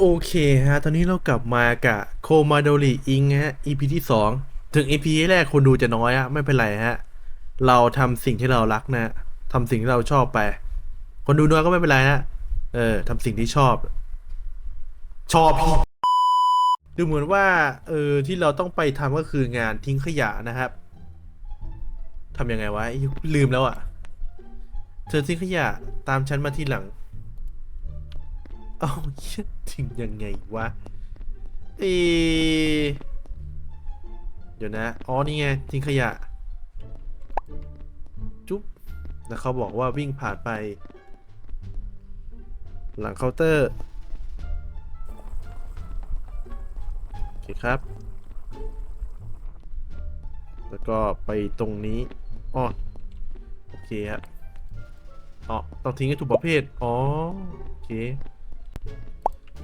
โอเคฮะ ตอนนี้เรากลับมากับโคมาโดริอิงฮะ EP ที่สองถึง EP แรกคนดูจะน้อยอะไม่เป็นไรฮะ เราทำสิ่งที่เรารักนะทำสิ่งที่เราชอบไป คนดูน้อยก็ไม่เป็นไรนะเออทำสิ่งที่ชอบ ชอบพี่ดูเหมือนว่า เออ ที่เราต้องไปทำก็คืองานทิ้งขยะนะครับทำยังไงวะลืมแล้วอะเธอทิ้งขยะตามฉันมาที่หลัง เอาเหี้ยถึงยังไงวะเอเดี๋ยวนะ อ๋อ นี่ไงทิ้งขยะ จุ๊บ แล้วเขาบอกว่าวิ่งผ่านไป หลังเคาน์เตอร์ โอเคครับ แล้วก็ไปตรงนี้ อ๋อ โอเคฮะอ๋อ ต้องทิ้งให้ถูกประเภท อ๋อ โอเค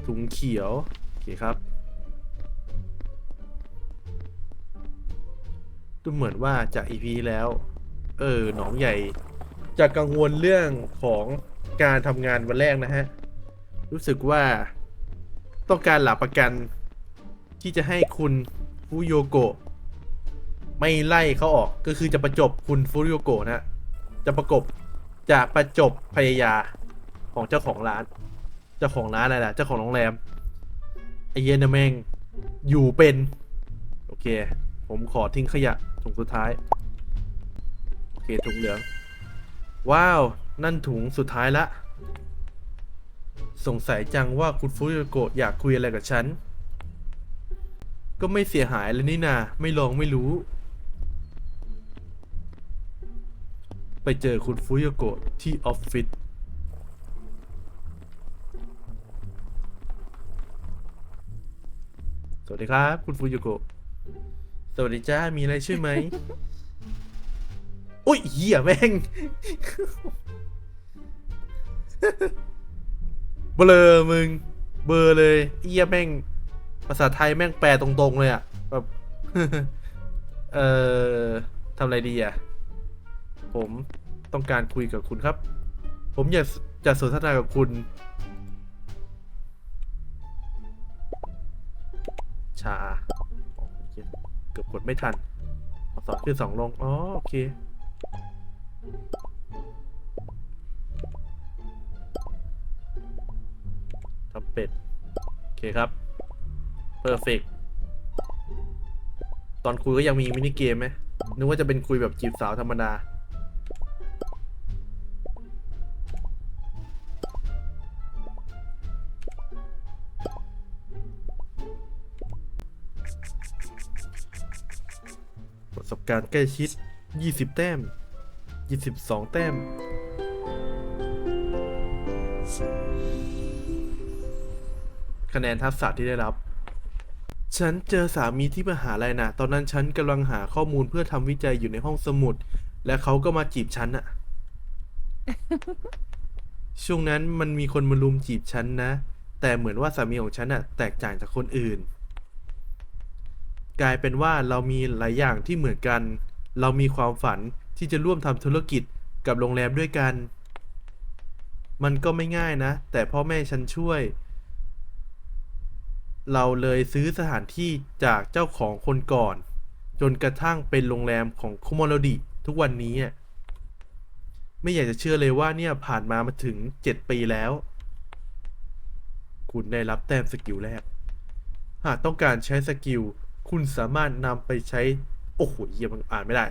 ถุงเขียว โอเคครับ ดูเหมือนว่าจากอีพีแล้ว เออ หนองใหญ่จะกังวลเรื่องของการทำงานวันแรกนะฮะ รู้สึกว่าต้องการหลักประกันที่จะให้คุณฟูโยโกะไม่ไล่เขาออกก็คือจะประจบคุณฟูโยโกะนะฮะจะประกบจะประจบพยายาของเจ้าของร้าน เจ้าของร้านอะไรล่ะเจ้าของโรงแรมไอเย็นนะแม่งอยู่เป็น โอเค ผมขอทิ้งขยะถุงสุดท้าย โอเคถุงเหลือง ว้าว นั่นถุงสุดท้ายละ สงสัยจังว่าคุณฟุยโกะอยากคุยอะไรกับฉัน ก็ไม่เสียหายเลยนี่นา ไม่ลองไม่รู้ ไปเจอคุณฟุยโกะที่ออฟฟิศ สวัสดีครับ คุณฟูยุโกะสวัสดีจ้า มีอะไรช่วยไหม อุ้ยเหี้ยแม่ง เบลอมึง เบลอเลยเหี้ยแม่ง ภาษาไทยแม่งแปลตรงๆเลยอะแบบ เอ่อทำอะไรดีอะผมต้องการคุยกับคุณครับ ผมอยากจะสนทนากับคุณ ชาโอเคเกือบกดไม่ทันสองขึ้นสองลง อ๋อ โอเค ทำเป็ด โอเคครับ เพอร์เฟกตอนคุยก็ยังมีมินิเกมไหมนึกว่าจะเป็นคุยแบบจีบสาวธรรมดา การณ์ใกล้ชิด 20 แต้ม 22 แต้ม คะแนนทักษะที่ได้รับ ฉันเจอสามีที่มหาลัยนะตอนนั้นฉันกำลังหาข้อมูลเพื่อทำวิจัยอยู่ในห้องสมุด และเขาก็มาจีบฉันอะช่วงนั้นมันมีคนมาลุมจีบฉันนะ แต่เหมือนว่าสามีของฉันอะแตกต่างจากคนอื่น กลายเป็นว่าเรามีหลายอย่างที่เหมือนกัน เรามีความฝันที่จะร่วมทำธุรกิจกับโรงแรมด้วยกัน มันก็ไม่ง่ายนะ แต่พ่อแม่ฉันช่วย เราเลยซื้อสถานที่จากเจ้าของคนก่อน จนกระทั่งเป็นโรงแรมของคุโมโรดิทุกวันนี้ไม่อยากจะเชื่อเลยว่าเนี่ยผ่านมามาถึง 7 ปีแล้ว คุณได้รับแต้มสกิลแรก หากต้องการใช้สกิล คุณสามารถนำไปใช้ โอ้โหเยี่ยมันอ่านไม่ได้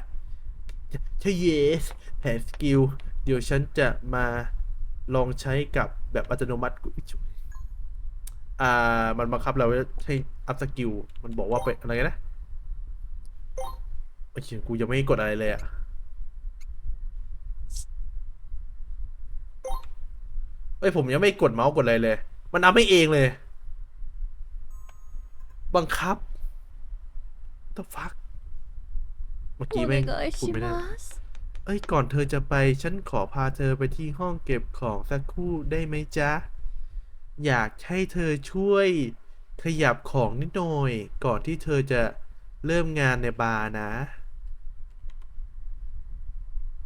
ใช่ yes แผนสกิล เดี๋ยวฉันจะมาลองใช้กับแบบอัตโนมัติอ่า มันบังคับเราให้อัพสกิล มันบอกว่าไปอะไรนะโอเคกูยังไม่กดอะไรเลยอะเอ้ยผมยังไม่กดเมาส์กดอะไรเลย มันอัพไม่เองเลย บังคับ the fuck เมื่อกี้แม่งพูดไม่ได้เอ้ยก่อนเธอจะไปฉันขอพาเธอไปที่ห้องเก็บของสักครู่ได้ไหมจ๊ะ อยากให้เธอช่วยขยับของนิดหน่อย ก่อนที่เธอจะเริ่มงานในบาร์นะ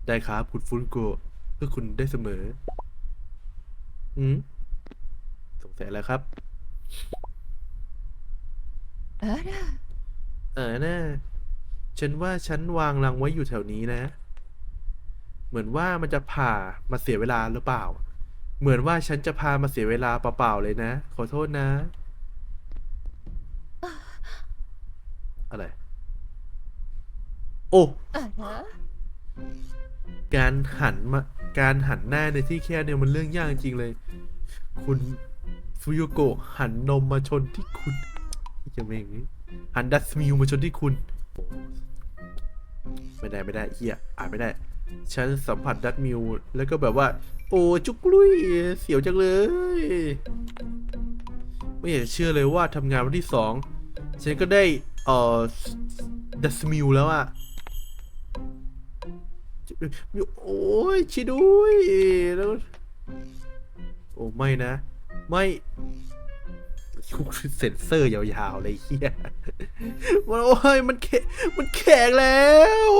ได้ครับคุณฟุนโกะเพื่อคุณได้เสมออืมสงสัยแล้วครับ เออนะ เออนะฉันว่าฉันวางรังไว้อยู่แถวนี้นะ เหมือนว่ามันจะผ่ามาเสียเวลาหรือเปล่า เหมือนว่าฉันจะพามาเสียเวลาเปล่าๆเลยนะ ขอโทษนะ อะไร โอ้ การหันมา การหันหน้าในที่แคบเนี่ยมันเรื่องยากจริงเลย คุณฟูโยโกะหันนมมาชนที่คุณจะไม่อย่างนี้ หันดัสมิวมาชนที่คุณ ไม่ได้ไม่ได้เฮียอ่านไม่ได้ ฉันสัมผัสดัสมิวแล้วก็แบบว่า โอ้จุกลุยเสียวจังเลย ไม่อยากเชื่อเลยว่าทำงานวันที่สองฉันก็ได้เอ่อดัสมิวแล้วอะโอ้ยชิด้วยแล้ว โอ้ไม่นะ ไม่ เซ็นเซอร์ยาวๆเลยเฮียมันโอ้ยมันแขมันแข็งแล้ว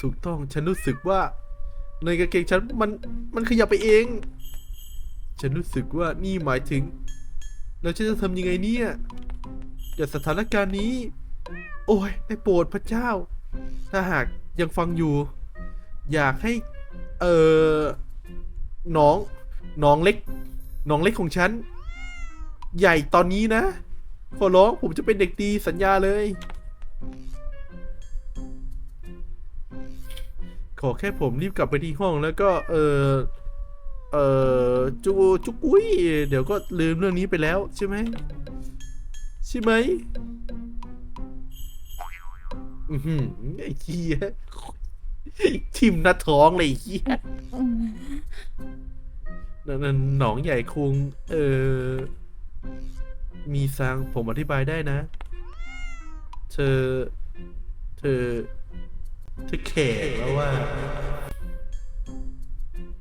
ถูกต้องฉันรู้สึกว่า ในกางเกงฉันมันมันขยับไปเอง ฉันรู้สึกว่านี่หมายถึง แล้วฉันจะทำยังไงเนี่ยจากสถานการณ์นี้ โอ้ยได้โปรดพระเจ้า ถ้าหากยังฟังอยู่ อยากให้เออน้องน้องเล็ก น้องเล็กของฉัน ใหญ่ตอนนี้นะ ขอร้องผมจะเป็นเด็กดีสัญญาเลย ขอแค่ผมรีบกลับไปที่ห้องแล้วก็ เออเออจูจุกุ้ยเดี๋ยวก็ลืมเรื่องนี้ไปแล้วใช่ไหมใช่ไหมอือหือไอ้เหี้ย ทิมหน้าท้องเลยไอ้เหี้ยอืมนั่นนั่นหนองใหญ่คุง เออ มีซังผมอธิบายได้นะ เธอ เธอ เธอแขกแล้วว่า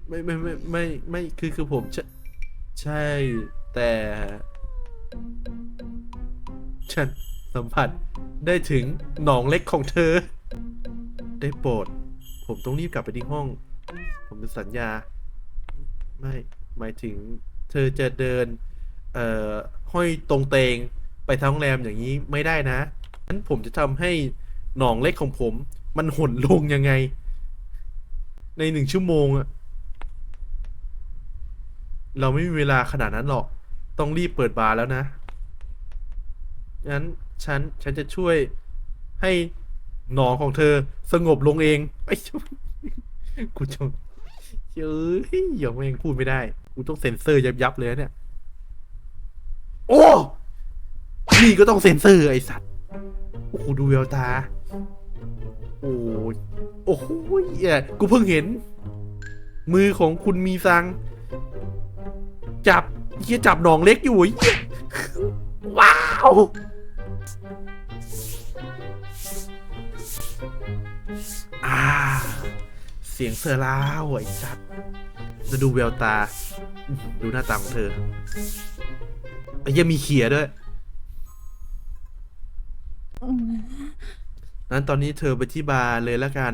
ไม่ไม่ไม่ไม่ไม่คือคือผมใช่ใช่ แต่ ฉันสัมผัสได้ถึงหนองเล็กของเธอ ได้โปรด ผมต้องรีบกลับไปที่ห้อง ผมจะสัญญา ไม่หมายถึง เธอจะเดิน เอ่อห้อยตรงเตงไปทางโรงแรมอย่างนี้ไม่ได้นะนั้นผมจะทำให้หนองเล็กของผม มันหดลงยังไง ในหนึ่งชั่วโมงอะเราไม่มีเวลาขนาดนั้นหรอก ต้องรีบเปิดบาร์แล้วนะ งั้นฉัน ฉันจะช่วยให้ หนองของเธอสงบลงเองไอ้ยกูจะเฮ้ยอยังไม่งพูดไม่ได้ กูต้องเซ็นเซอร์ยับยับๆเลยเนี่ย โอ้นี่ก็ต้องเซ็นเซอร์ไอสัตว์ โอ้โหดูแววตา โอ้โอ้โหเหี้ยกูเพิ่งเห็น มือของคุณมีซัง จับเฮียจับหนองเล็กอยู่เย้ว้าว เสียงเซอร์ลาวไอ้สัตว์จะดูแววตา ดูหน้าตาของเธอไอ้ยังมีเขียด้วย นั้นตอนนี้เธอไปที่บาร์เลยแล้วกัน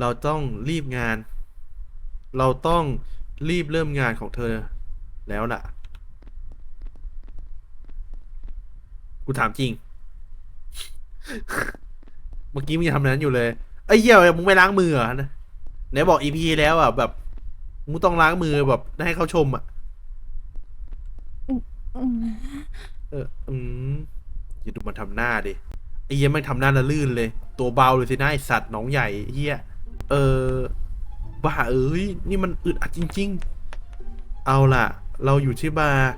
เราต้องรีบงาน เราต้องรีบเริ่มงานของเธอ แล้วล่ะ กูถามจริง เมื่อกี้มึงยังทำนั้นอยู่เลย ไอ้เหี้ยมึงไม่ล้างมือเหรอไหนบอกอีพีแล้วอะแบบมึงต้องล้างมือแบบให้เขาชมอะ อืมเออ อืมอย่าดูมันทำหน้าดิ ไอ้เหี้ยแม่งทำหน้าละลื่นเลย ตัวเบาเลยสินะไอสัตว์หน้องใหญ่เหี้ย เออ บ้าเอ้ย นี่มันอึดอัดจริง ๆ เอาล่ะ เราอยู่ที่บาร์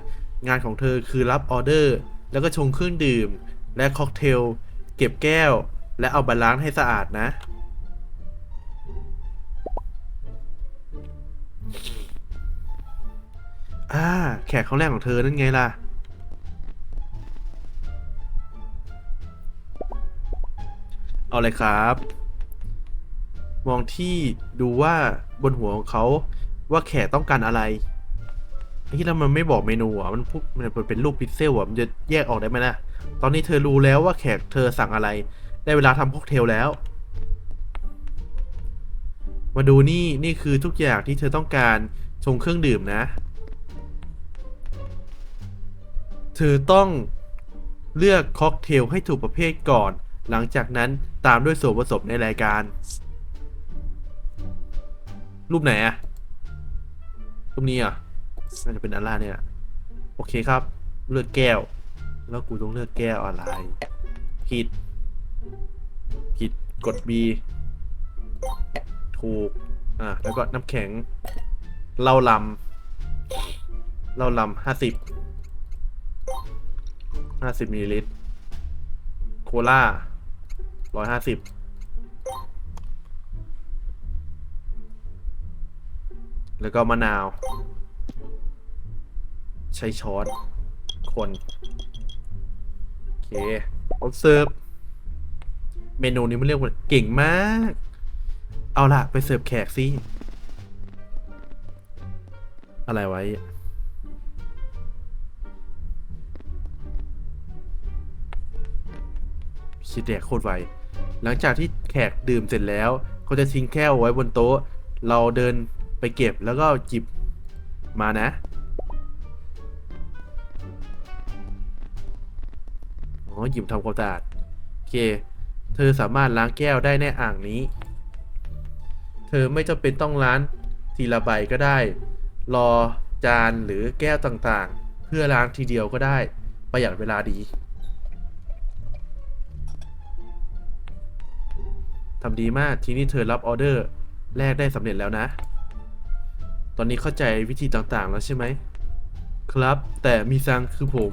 งานของเธอคือรับออเดอร์ แล้วก็ชงเครื่องดื่ม และค็อกเทล เก็บแก้ว และเอาบาล้างให้สะอาดนะ อ่า แขกเขาแรกของเธอนั่นไงล่ะ เอาเลยครับ มองที่ดูว่าบนหัวของเขาว่าแขกต้องการอะไรที่แล้วมันไม่บอกเมนูอะ มันพวกมันเป็นรูปพิกเซลอะ มันจะแยกออกได้ไหมนะ ตอนนี้เธอรู้แล้วว่าแขกเธอสั่งอะไร ได้เวลาทำค็อกเทลแล้ว มาดูนี่นี่คือทุกอย่างที่เธอต้องการชงเครื่องดื่มนะ เธอต้องเลือกค็อกเทลให้ถูกประเภทก่อน หลังจากนั้นตามด้วยส่วนผสมในรายการ รูปไหนอะรูปนี้อะน่าจะเป็นอันล่าเนี่ยโอเคครับ เลือกแก้ว แล้วกูต้องเลือกแก้วอะไร ผิด ผิดกด B ถูก อะแล้วก็น้ำแข็งเหล้าลำเหล้าลำห้าสิบห้าสิบมิลลิลิตร โคลาร้อยห้าสิบแล้วก็มะนาว ใช้ช้อนคน โอเคเอาเสิร์ฟเมนูนี้มันเรียกว่าเก่งมาก เอาล่ะ ไปเสิร์ฟแขกสิอะไรไว้ชิดแดกโคตรไว หลังจากที่แขกดื่มเสร็จแล้วเขาจะทิ้งแก้วไว้บนโต๊ะ เราเดินไปเก็บแล้วก็หยิบมานะ อ๋อหยิบทำความสะอาด โอเค เธอสามารถล้างแก้วได้ในอ่างนี้ เธอไม่จำเป็นต้องล้างทีละใบก็ได้ รอจานหรือแก้วต่างๆ เพื่อล้างทีเดียวก็ได้ ประหยัดเวลาดีทำดีมากทีนี้เธอรับออเดอร์แรกได้สำเร็จแล้วนะ ตอนนี้เข้าใจวิธีต่างๆแล้วใช่ไหม ครับ แต่มีซังคือผม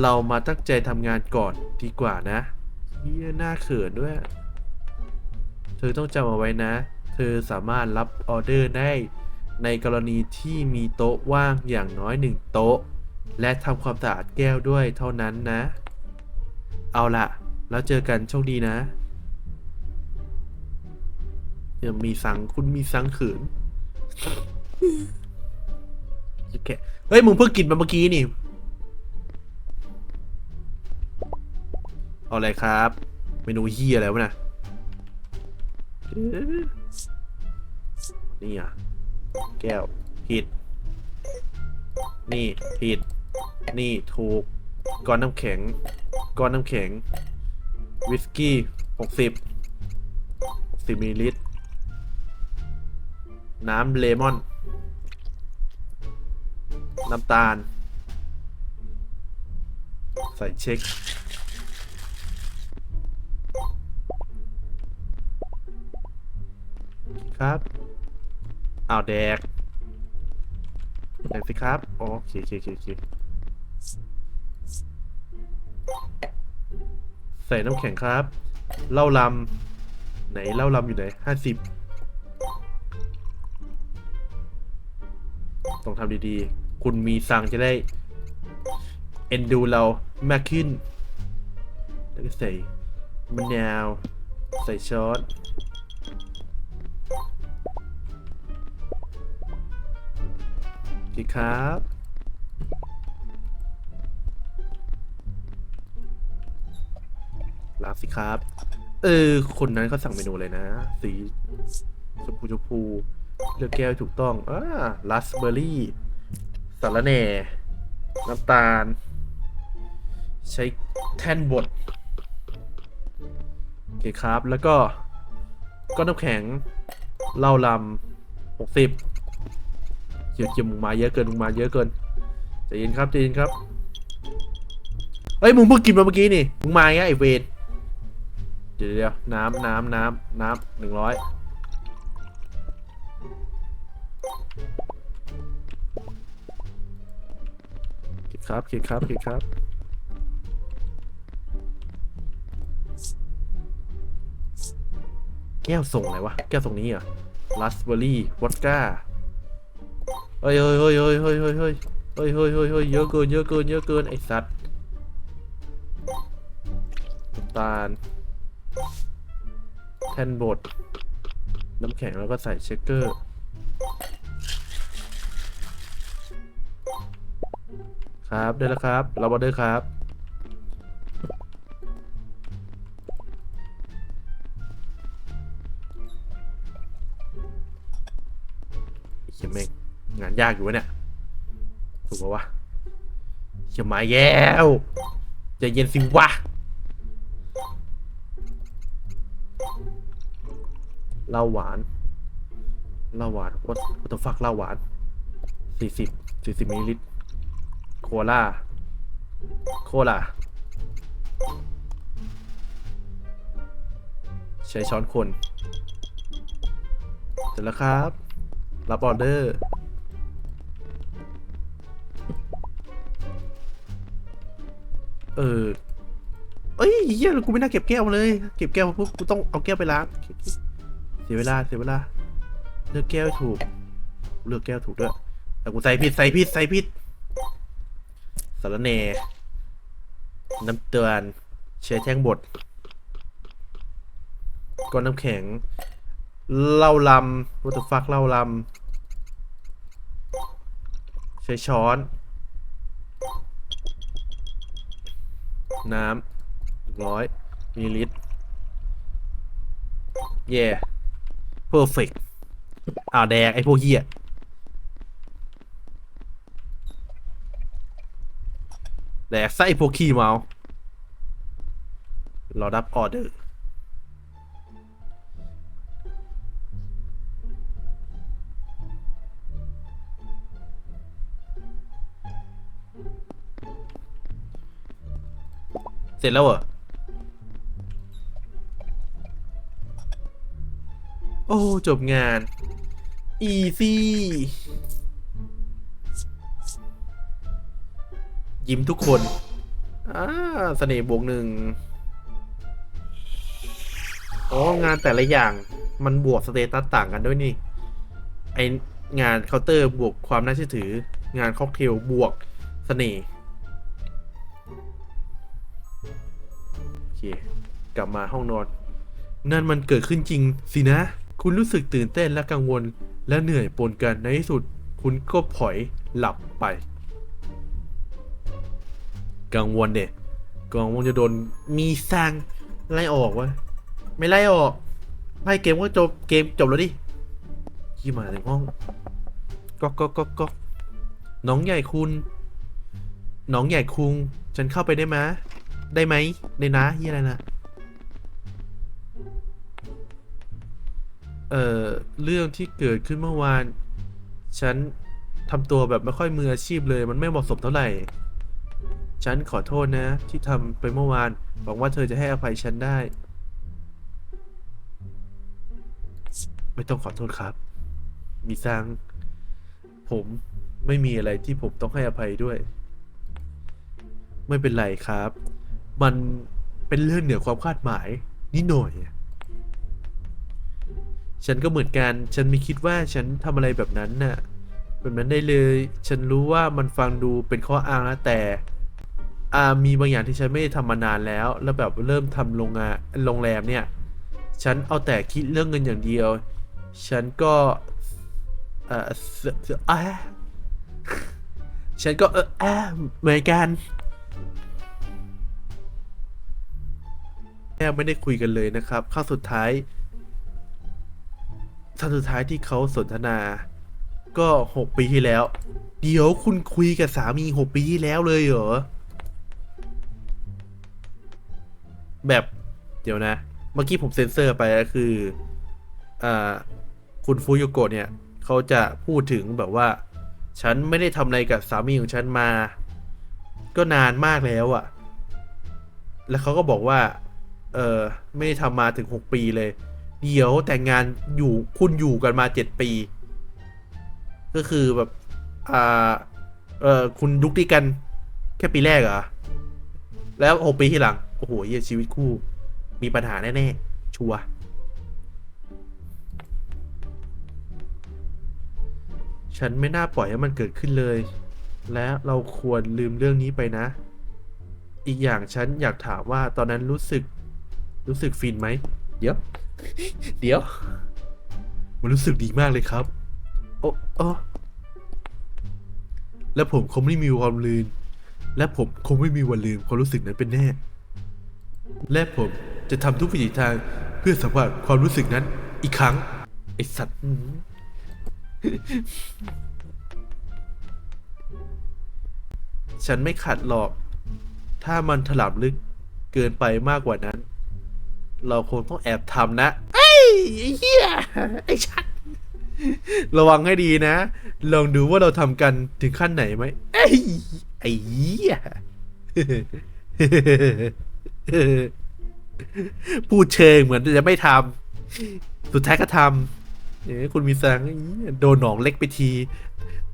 เรามาตั้งใจทำงานก่อนดีกว่านะเฮียหน้าเขินด้วย เธอต้องจำเอาไว้นะ เธอสามารถรับออเดอร์ได้ในกรณีที่มีโต๊ะว่างอย่างน้อยหนึ่งโต๊ะ และทำความสะอาดแก้วด้วยเท่านั้นนะ เอาล่ะแล้วเจอกันโชคดีนะเดี๋ยวมีสังคุณมีสังขินโอเคเฮ้ย มึงเพิ่งกินมาเมื่อกี้นี่ เอาอะไรครับ เมนูเฮียอะไรวะนะเอ๊ะ นี่อะ แก้ว ผิด นี่ผิด นี่ถูก ก้อนน้ำแข็ง ก้อนน้ำแข็ง วิสกี้หกสิบหกสิบมิลลิลิตร น้ำเลมอน น้ำตาล ใส่เช็ค ครับอ้าวแดกแดกสิครับโอเคโอเคโอเคโอเคใส่น้ำแข็งครับเหล้าลำไหนเหล้าลำอยู่ไหนห้าสิบต้องทำดีๆ คุณมีสั่งจะได้ เอ็นดูเรามากขึ้น แล้วก็ใส่มะนาว ใส่ช้อน โอเคครับ รับสิครับ เออ คนนั้นเขาสั่งเมนูเลยนะ สีชมพูชมพูเลือกแก้วถูกต้องอ่าราสเบอร์รี่สารแหน่ น้ำตาล ใช้แท่นบด โอเคครับ แล้วก็ก้อนน้ำแข็งเหล้าลำหกสิบ เกี่ยวเกี่ยวมึงมาเยอะเกินมึงมาเยอะเกินใจเย็นครับใจเย็นครับเอ้ยมึงเพิ่งกินมาเมื่อกี้นี่มึงมาไงไอเวทเดี๋ยวเดี๋ยวน้ำน้ำน้ำน้ำหนึ่งร้อยคิดครับคิดครับคิดครับแก้วส่งอะไรวะ แก้วส่งนี้อะราสเบอร์รี่วอดก้า เฮ้ยเฮ้ยเฮ้ยเฮ้ยเฮ้ยเฮ้ยเฮ้ยเฮ้ยเฮ้ยเฮ้ยเยอะเกินเยอะเกินเยอะเกินไอ้สัตว์ตาลแท่นบดน้ำแข็งแล้วก็ใส่เชคเกอร์ครับได้แล้วครับเราบอเดอร์ครับเขียนเมก ยากอยู่วะเนี่ย ถูกปะวะเชี่ยมาแย้วจะเย็นสิวะเหล้าหวานเหล้าหวานวัตวัตฟักเล้าหวานสี่สิบสี่สิบมิลลิลิตร โคลาโคลาใช้ช้อนคน เสร็จแล้วครับ รับออเดอร์ เออเอ้ยเฮียกูไม่น่าเก็บแก้วเลย เก็บแก้วมาปุ๊บกูต้องเอาแก้วไปล้างเสียเวลาเสียเวลาเลือกแก้วถูก เลือกแก้วถูกด้วยแต่กูใส่ผิดใส่ผิดใส่ผิดสารเนน้ำเตือนใช้แท่งบดก้อนน้ำแข็งเหล้าลำวัตถุฟักเหล้าลำใช้ช้อน น้ำร้อยมิลลิตรเย่เฟอร์ฟิกอ้าวแดงไอ้พวกเหี้ยแดกไส้พวกขี้เมาเรารับออเดอร์ เสร็จแล้วเหรอ โอ้ จบงาน อีซี่ยิ้มทุกคน อ่าสเสน่ห์บวกหนึ่งอ๋องานแต่ละอย่างมันบวกสเตตัสต่างกันด้วยนี่ ไองานเคาน์เตอร์บวกความน่าเชื่อถือ งานค็อกเทลบวกสเสน่ห์ กลับมาห้องนอน นั่นมันเกิดขึ้นจริงสินะ คุณรู้สึกตื่นเต้นและกังวล และเหนื่อยปนกันในที่สุด คุณก็ผลอยหลับไป กังวลเด็กังวลจะโดนมีสั่งไล่ออกวะไม่ไล่ออกไล่เกมก็จบเกมจบแล้วดิยี่มาถึงห้องก็ก็ก็ก็น้องใหญ่คุณ น้องใหญ่คุง ฉันเข้าไปได้ไหม ได้ไหมได้นะยี่อะไรนะเอ่อเรื่องที่เกิดขึ้นเมื่อวาน ฉันทำตัวแบบไม่ค่อยมืออาชีพเลย มันไม่เหมาะสมเท่าไหร่ ฉันขอโทษนะ ที่ทำไปเมื่อวานหวังว่าเธอจะให้อภัยฉันได้ ไม่ต้องขอโทษครับ มีซังผมไม่มีอะไรที่ผมต้องให้อภัยด้วย ไม่เป็นไรครับ มันเป็นเรื่องเหนือความคาดหมายนิดหน่อย ฉันก็เหมือนกัน ฉันไม่คิดว่าฉันทำอะไรแบบนั้นน่ะแบบนั้นได้เลย ฉันรู้ว่ามันฟังดูเป็นข้ออ้างนะแต่อามีบางอย่างที่ฉันไม่ได้ทำมานานแล้ว แล้วแบบเริ่มทำโรงงานโรงแรมเนี่ย ฉันเอาแต่คิดเรื่องเงินอย่างเดียว ฉันก็เออเสเสอะฉันก็เอออะเหมือนกัน แทบไม่ได้คุยกันเลยนะครับครั้งสุดท้ายครั้งสุดท้ายที่เขาสนทนา ก็หกปีที่แล้ว เดี๋ยวคุณคุยกับสามีหกปีที่แล้วเลยเหรอ แบบเดี๋ยวนะ เมื่อกี้ผมเซ็นเซอร์ไปก็คืออ่าคุณฟูโยโกะเนี่ยเขาจะพูดถึงแบบว่า ฉันไม่ได้ทำอะไรกับสามีของฉันมา ก็นานมากแล้วอะ่ะ แล้วเขาก็บอกว่า เออไม่ได้ทำมาถึงหกปีเลย เดี๋ยวแต่งงานอยู่คุณอยู่กันมาเจ็ดปี ก็คือแบบอ่าเออคุณดุกดีกันแค่ปีแรกเหรอ แล้วหกปีที่หลัง โอ้โหเหี้ยชีวิตคู่ มีปัญหาแน่ ๆ ชัวร์ฉันไม่น่าปล่อยให้มันเกิดขึ้นเลย และเราควรลืมเรื่องนี้ไปนะ อีกอย่างฉันอยากถามว่าตอนนั้นรู้สึก รู้สึกฟินไหม เดี๋ยว เดี๋ยว มันรู้สึกดีมากเลยครับ โอ้โอ้และผมคงไม่มีความลืมและผมคงไม่มีวันลืมความรู้สึกนั้นเป็นแน่ และผมจะทำทุกวิถีทางเพื่อสัมผัสความรู้สึกนั้นอีกครั้ง ไอสัตว์อื้อหือฉันไม่ขัดหรอก ถ้ามันถลำลึกเกินไปมากกว่านั้น เราคงต้องแอบทำนะไอ้ยไอ้เหี้ยไอ้ชัดระวังให้ดีนะ ลองดูว่าเราทำกันถึงขั้นไหนไหมไอ้ยไอ้เหี้ยพูดเชิงเหมือนจะไม่ทำสุดท้ายก็ทำเอ้ยคุณมีสังไอ้เหี้ยโดนหนองเล็กไปที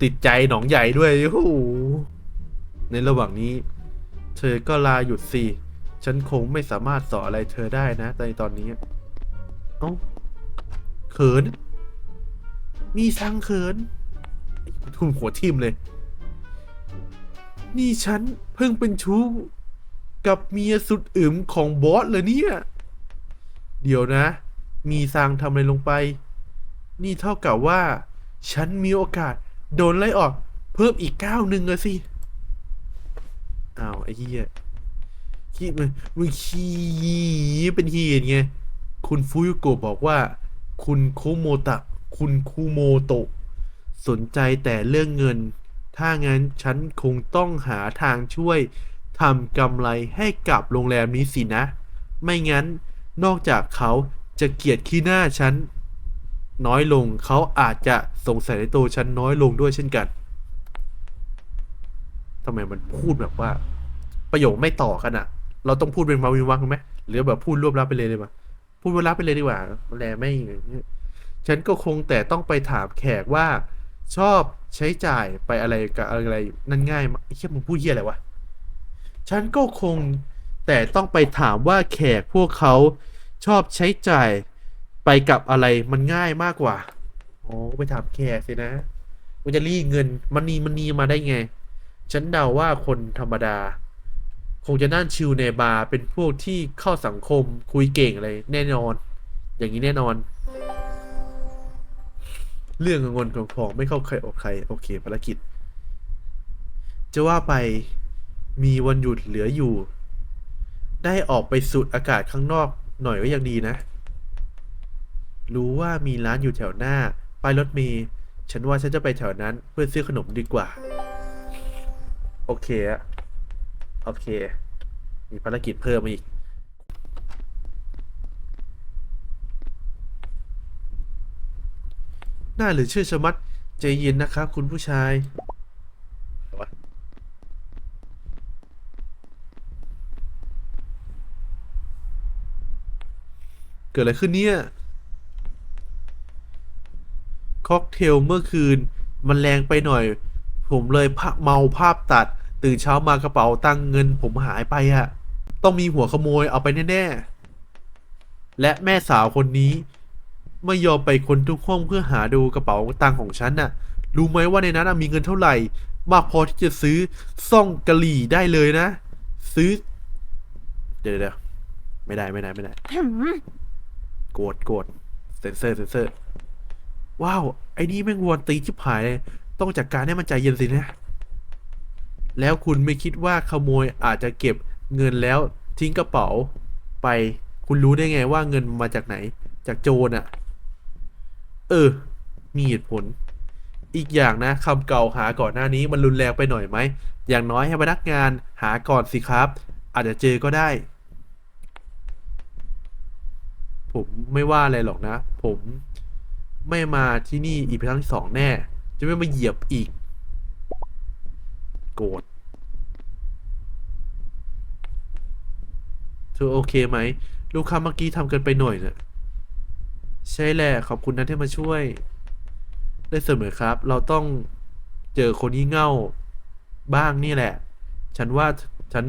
ติดใจหนองใหญ่ด้วยโอ้โหในระหว่างนี้ เธอก็ลาหยุดสิ ฉันคงไม่สามารถสอนอะไรเธอได้นะในตอนนี้ เอ้า เขิน มีสังเขิน ทุ่มหัวทิมเลย นี่ฉันเพิ่งเป็นชู้ กับเมียสุดอึมของบอสเลยเนี่ย เดี๋ยวนะ มีซางทำอะไรลงไป นี่เท่ากับว่า ฉันมีโอกาส โดนไล่ออก เพิ่มอีกก้าวหนึ่งเลยสิ อ้าว ไอ้เหี้ย ขี้มันมึงขี้เป็นเหี้ยไงคุณฟุยุโกะบอกว่า คุณคุโมตะ คุณคุโมโตะ สนใจแต่เรื่องเงิน ถ้างั้นฉันคงต้องหาทางช่วยทำกำไรให้กับโรงแรมนี้สินะ ไม่งั้นนอกจากเขาจะเกลียดขี้หน้าฉัน น้อยลงเขาอาจจะสงสัยในตัวฉันน้อยลงด้วยเช่นกันทำไมมันพูดแบบว่า ประโยคไม่ต่อกันอะ เราต้องพูดเป็นมาวินวักไหมหรือแบบพูดรวบลับไปเลยดีกว่าพูดรวบลับไปเลยดีกว่าแลไม่ฉันก็คงแต่ต้องไปถามแขกว่าชอบใช้จ่ายไปอะไรกับอะไรนั่นง่ายมากไอ้เหี้ยมึงพูดเหี้ยอะไรวะฉันก็คงแต่ต้องไปถามว่าแขกพวกเขาชอบใช้จ่ายไปกับอะไรมันง่ายมากกว่าโอ้ไปถามแขกสินะมันจะรีเงินมันนีมันนีมาได้ไง ฉันเดาว่าคนธรรมดา คงจะนั่งชิลในบาร์เป็นพวกที่เข้าสังคมคุยเก่งอะไรแน่นอน อย่างนี้แน่นอน เรื่องเงินของของไม่เข้าใครออกใคร โอเคภารกิจ จะว่าไปมีวันหยุดเหลืออยู่ ได้ออกไปสูดอากาศข้างนอกหน่อยก็ยังดีนะ รู้ว่ามีร้านอยู่แถวหน้าป้ายรถเมล์ฉันว่าฉันจะไปแถวนั้นเพื่อซื้อขนมดีกว่า โอเคอะ โอเค มีภารกิจเพิ่มมาอีกน่าหรือชื่อชมัดใจเย็นนะครับ คุณผู้ชาย เกิดอะไรขึ้นเนี่ย ค็อกเทลเมื่อคืน มันแรงไปหน่อย ผมเลยพะเมาภาพตัด ตื่นเช้ามากระเป๋าตังค์เงินผมหายไปอะต้องมีหัวขโมยเอาไปแน่ๆ และแม่สาวคนนี้ ไม่ยอมไปค้นทุกห้องเพื่อหาดูกระเป๋าตังค์ของฉันน่ะ รู้ไหมว่าในนั้นน่ะมีเงินเท่าไหร่ มากพอที่จะซื้อซ่องกะหรี่ได้เลยนะ ซื้อ เดี๋ยวเดี๋ยวไม่ได้ไม่ได้ไม่ได้โกรธโกรธเซนเซอร์เซนเซอร์ ว้าว ไอ้นี่แม่งวนตีชิบหายเลย ต้องจัดการให้มันใจเย็นสินะ แล้วคุณไม่คิดว่าขโมยอาจจะเก็บเงินแล้วทิ้งกระเป๋าไป คุณรู้ได้ไงว่าเงินมาจากไหน จากโจรอะเออ มีเหตุผล อีกอย่างนะคำเก่าหาก่อนหน้านี้มันรุนแรงไปหน่อยไหม อย่างน้อยให้พนักงานหาก่อนสิครับ อาจจะเจอก็ได้ ผมไม่ว่าอะไรหรอกนะ ผมไม่มาที่นี่อีกครั้งที่สองแน่ จะไม่มาเหยียบอีก โกรธเธอโอเคไหม ลูกค้าเมื่อกี้ทำเกินไปหน่อยเนะ่ะใช่แหละ ขอบคุณนะที่มาช่วย ได้เสมอครับ เราต้องเจอคนยี่เง่าบ้างนี่แหละ ฉันว่าฉัน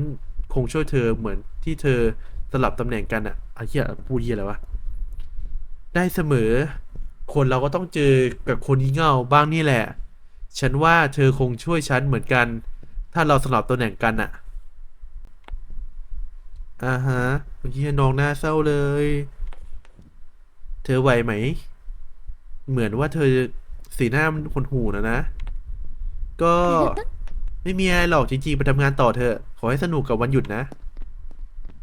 คงช่วยเธอเหมือนที่เธอสลับตำแหน่งกันอะไอ้เหี้ยพูดเหี้ยอะไรวะ ได้เสมอ คนเราก็ต้องเจอกับคนยี่เง่าบ้างนี่แหละ ฉันว่าเธอคงช่วยฉันเหมือนกัน ถ้าเราสลับตำแหน่งกันอะอ่าฮะเฮียน้องหน้าเศร้าเลย เธอไหวไหม เหมือนว่าเธอสีหน้ามันคนหูนะนะ ก็ไม่มีอะไรหรอกจริงๆไปทำงานต่อเถอะ ขอให้สนุกกับวันหยุดนะ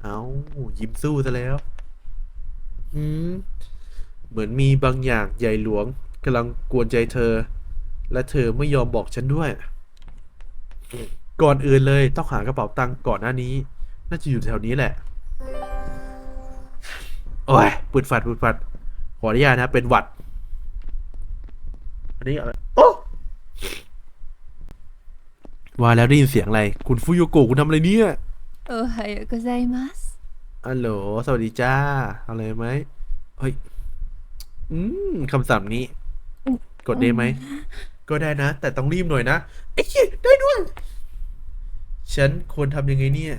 เอายิ้มสู้ซะแล้วหืมเหมือนมีบางอย่างใหญ่หลวงกำลังกวนใจเธอ และเธอไม่ยอมบอกฉันด้วย ก่อนอื่นเลยต้องหากระเป๋าตังค์ก่อนหน้านี้ น่าจะอยู่แถวนี้แหละ โอ้ยปวดฟัดปวดฟัด ขออนุญาตนะ เป็นหวัด อันนี้อะไรโอ้ว่าแล้วได้ยินเสียงอะไร คุณฟุโยโกะคุณทำอะไรเนี่ยโอไฮโอโกไซมัสอัลโหล สวัสดีจ้าเอาเลยไหมเฮ้ย อืมคำสั่งนี้ กดได้ไหม ก็ได้นะ แต่ต้องรีบหน่อยนะไอ้เหี้ยได้ด้วย ฉันควรทำยังไงเนี่ย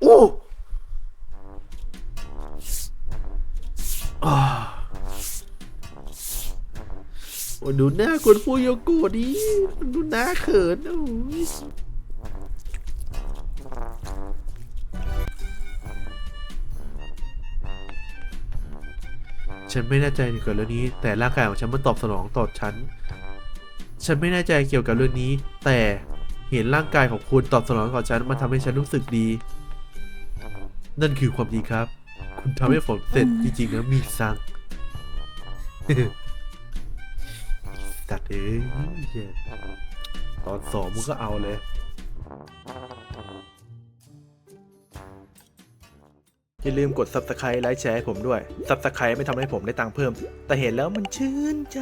โอ้อ่าโอ้ดูหน้าคนฟูโยโกะดิดูหน้าเขินโอ้ย ฉันไม่แน่ใจเกี่ยวกับเรื่องนี้ แต่ร่างกายของฉันมันตอบสนองต่อฉัน ฉันไม่แน่ใจเกี่ยวกับเรื่องนี้ แต่เห็นร่างกายของคุณตอบสนองต่อฉันมันทำให้ฉันรู้สึกดี นั่นคือความดีครับ คุณทำให้ผมเสร็จจริงๆนะมีซังตัดเอ้ยตอนสองมึงก็เอาเลย อย่าลืมกด subscribe ไลค์แชร์ให้ผมด้วย subscribe ไม่ทำให้ผมได้ตังค์เพิ่ม แต่เห็นแล้วมันชื่นใจ